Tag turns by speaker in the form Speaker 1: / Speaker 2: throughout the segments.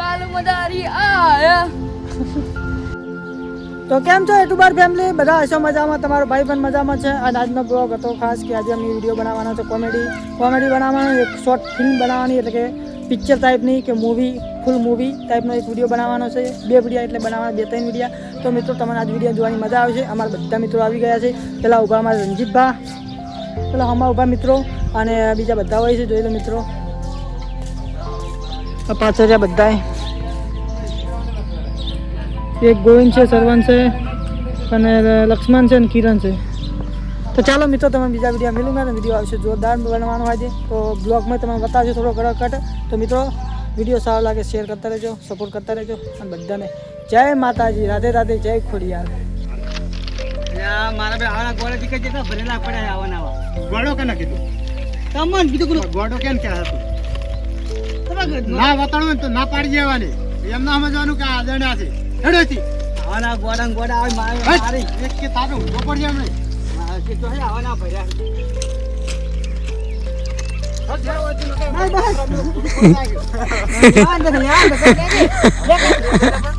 Speaker 1: કાલ મદારી આયા.
Speaker 2: તો કેમ છો યુટ્યુબર ફેમિલી બધા હશો મજામાં? તમારો ભાઈ પણ મજામાં છે. અને આજનો બ્લોગ હતો ખાસ કે આજે અમે વીડિયો બનાવવાનો છે કોમેડી કોમેડી બનાવવાનો, એક શોર્ટ ફિલ્મ બનાવવાની, એટલે કે પિક્ચર ટાઈપની કે મૂવી ફૂલ મૂવી ટાઈપનો એક વીડિયો બનાવવાનો છે. બે વિડીયા એટલે બનાવવાના, બે ત્રણ વિડીયા તો મિત્રો, તમને આજ વીડિયો જોવાની મજા આવશે. અમારા બધા મિત્રો આવી ગયા છે. પેલા ઊભા અમારા રંજીતભા. પેલા અમારા ઊભા મિત્રો. અને બીજા બધા હોય છે, જોઈ લો મિત્રો. પાછળ રહ્યા બધાય. એક ગોવિંદ છે સરવન છે અને લક્ષ્મણ છે અને કિરણ છે. તો ચાલો મિત્રો તમે બીજા વીડિયો મિલી ને વીડિયો આવશે જોરદાર બનવાનો હોય છે તો બ્લોગમાં તમે બતાવજો થોડો કડક કટ તો મિત્રો વીડિયો સારો લાગે શેર કરતા રહેજો સપોર્ટ કરતા રહેજો અને બધાને જય માતાજી રાધે રાધે જય ખોડિયાર.
Speaker 3: મારા બે આવા ગોળા દીકરા ભરેલા પડ્યા આવવાના આવા
Speaker 4: કે ના કીધું
Speaker 3: તમને કીધું
Speaker 4: ગોળો કેમ કે હતું?
Speaker 3: તમારે
Speaker 4: ના ને તો ના પાડી જવાની એમ ના સમજવાનું કે આ છે હેડોથી
Speaker 3: આવાના ગોડા ગોડા આવે મારે મારી
Speaker 4: એક કે તારે ઊંધો પડી જાય
Speaker 3: નહીં કે તો હે આવાના ભર્યા.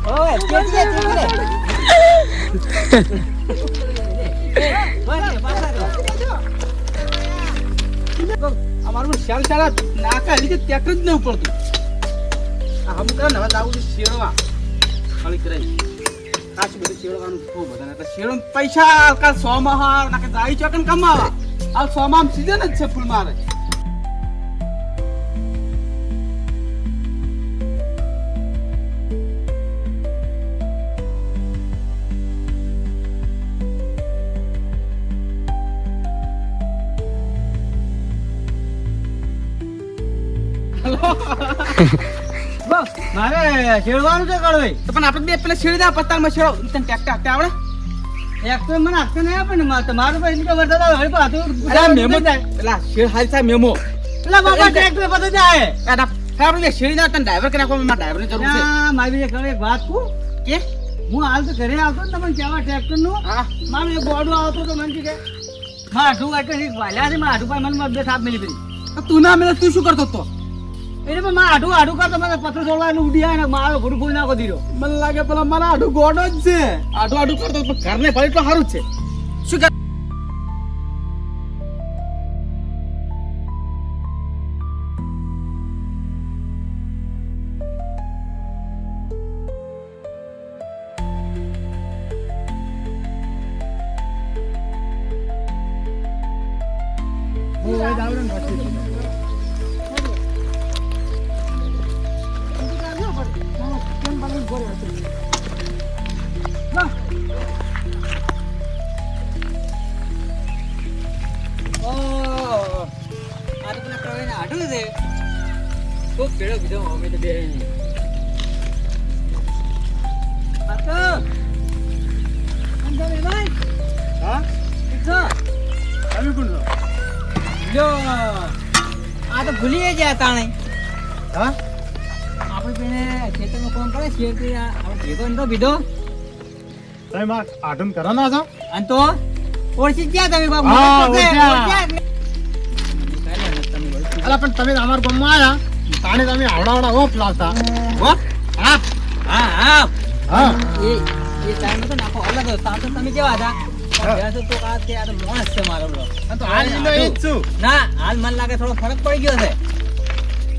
Speaker 3: ઓય, અમારું શાલ શાળા નાકા લીધે ટ્રેક્ટર જ નહીં પડતું આ હમ કરે ને, હવે લાવું છે શેરવા. ખાલી કરાઈ ખાસ બધું શેરવાનું ખૂબ બધા એટલે શેરો પૈસા, કાલ સો માં હાર નાકે જાય ચોકન કમાવા. આ સો માં સીઝન જ છે ફૂલ મારે. મારે શેરવાનું છે કળવાઈ તો પણ આપણે બે પેલા શેરી દા પત્તામાં શેરો તને ટ્રેક્ટર હાંકતા આવડે? ટ્રેક્ટર મને હાંકતા નહીં આપે ને મારે તમારું ભાઈ એટલું વરસાદ આવે હવે પાછું અરે મેમો પેલા શેર હારી થાય મેમો. પેલા બાબા ટ્રેક્ટર પતો જાય. કાડા આપણે શેરી ના તને ડ્રાઈવર કરી નાખો મારા ડ્રાઈવરની જરૂર છે. મારી એક એક વાત કહું. કે? હું હાલ તો ઘરે આવતો ને તમને કહેવા ટ્રેક્ટરનું મારું એક બોડું આવતો તો મને કે વાલ્યા છે મને બે મિલી પડી તું ના મેળે તું શું કરતો એટલે પણ મારા આડું આડું કરતો મને પત્ર છોડવાનું ઉડી આવે ને મારો ઘોડું ફૂલ નાખો દીધો મને લાગે પેલા મારા આડું ગોડો જ છે. આડું આડું કરતો પણ ઘરને ભલે તો સારું છે. શું કર
Speaker 4: હું એ જ
Speaker 3: ખૂબ ભેળો કીધો અમે તો બે નહીં. પાછો. અંદર ભાઈ,
Speaker 4: હા
Speaker 3: છો?
Speaker 4: તમે કોણ
Speaker 3: આ તો ભૂલી ગયા તાણે
Speaker 4: હા
Speaker 3: આપણે પેલે કામ કરે છે તે ભેગો નતો બીધો
Speaker 4: તમે કરવાના છો
Speaker 3: અને તો ઓળખી ગયા તમે બાપુ. તમે ઓળખ્યા.
Speaker 4: અલા પણ તમે અમારા ગામમાં આયા તાણે તમે આવડા આવડા લાવતા
Speaker 3: હો?
Speaker 4: હા
Speaker 3: હા હા
Speaker 4: હા
Speaker 3: એ એ ટાઈમ તો નાખો અલગ હતો તાર તો તમે કેવા હતા
Speaker 4: હા.
Speaker 3: તો તો આ આ તો છે મારો બરો.
Speaker 4: તો હાલ
Speaker 3: મને લાગે થોડો ફરક પડી ગયો છે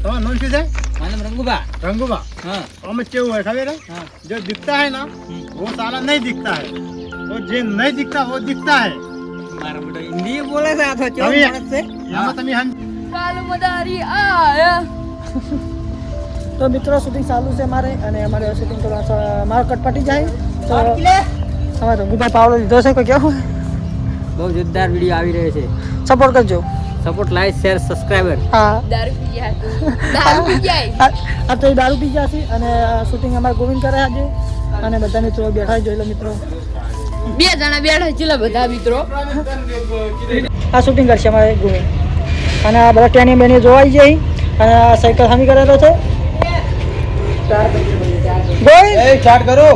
Speaker 4: તમારું નામ શું છે
Speaker 3: મને રંગુબા
Speaker 4: રંગુબા
Speaker 3: હા
Speaker 4: અમે કેવું હોય ખબર है
Speaker 3: હા
Speaker 4: जो दिखता है ना वो साला नहीं दिखता है और जो नहीं दिखता वो दिखता है
Speaker 3: મારો બેટો હિન્દી બોલે છે આ તો કેવો
Speaker 4: તમે-
Speaker 3: માણસ છે
Speaker 4: એમાં તમે હમ
Speaker 1: કાલ મદારી આયા
Speaker 2: તો મિત્રો શૂટિંગ ચાલુ છે મારે અને અમારે શૂટિંગ કરવા મારો કટ પટી જાય તો અમારે રઘુભાઈ પાવડો લીધો છે કોઈ કેવું
Speaker 3: બહુ જોરદાર વિડીયો આવી રહ્યો છે
Speaker 2: સપોર્ટ કરજો
Speaker 3: સપોર્ટ લાઈક શેર સબસ્ક્રાઇબર
Speaker 2: હા.
Speaker 1: દારૂ પી ગયા દારૂ પી ગયા
Speaker 2: આ તો દારૂ પી જાશે અને શૂટિંગ અમાર ગોવિંદ કરે આજે. અને બધા મિત્રો બેઠા જોઈ લો મિત્રો.
Speaker 1: બે જણા બેઠા છે બધા મિત્રો.
Speaker 2: આ શૂટિંગ કરશે અમારે ગોવિંદ. અને આ બધા ટેની બેની આવી જઈ અને આ સાયકલ સામી કરેલો છે. ગોવિંદ!
Speaker 4: એ
Speaker 3: સ્ટાર્ટ કરો.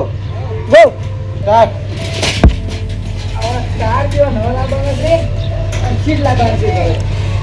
Speaker 3: ગો સ્ટાર્ટ આવા
Speaker 2: સ્ટાર જેવા નવા લાવવાના છે. અને સીટ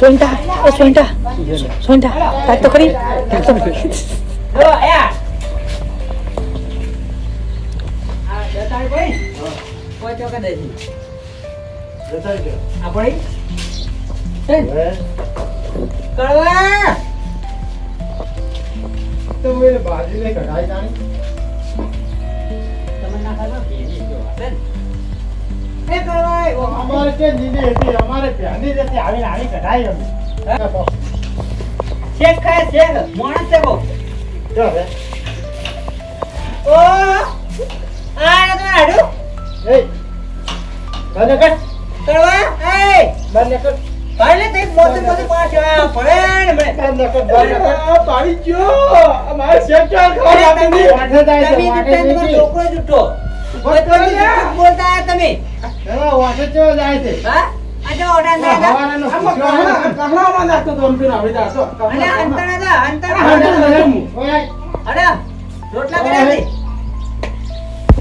Speaker 2: સોનટા એ સોનટા સોનટા તાક તો કરી તાક તો કરી.
Speaker 3: તમે ના ખાધો? એ કળવા
Speaker 4: અમારે કે લીલી હતી, અમારે પ્યાની જ આવીને આની કઢાઈ અમે.
Speaker 3: શેક ખાય શેક માણસ છે બહુ
Speaker 4: જો હવે.
Speaker 3: ઓ આ તમે આડું
Speaker 4: એય, કર.
Speaker 3: કળવા એ
Speaker 4: બંધ કર.
Speaker 3: ભાઈ તે મોતે મોતે પાછો આ પડે ને મને
Speaker 4: બંધ કર, બંધ કર.
Speaker 3: પાડી ગયો અમારે શેક ચાલ
Speaker 4: ખાવા. વાંધો થાય
Speaker 3: તમે. તમારો છોકરો જૂઠો તમે બોલતા તમે
Speaker 4: વાંસે ચેવો જાય છે?
Speaker 3: હા? આ જો ઓડા ના.
Speaker 4: ઓય,
Speaker 3: અરે રોટલા કર્યા છે?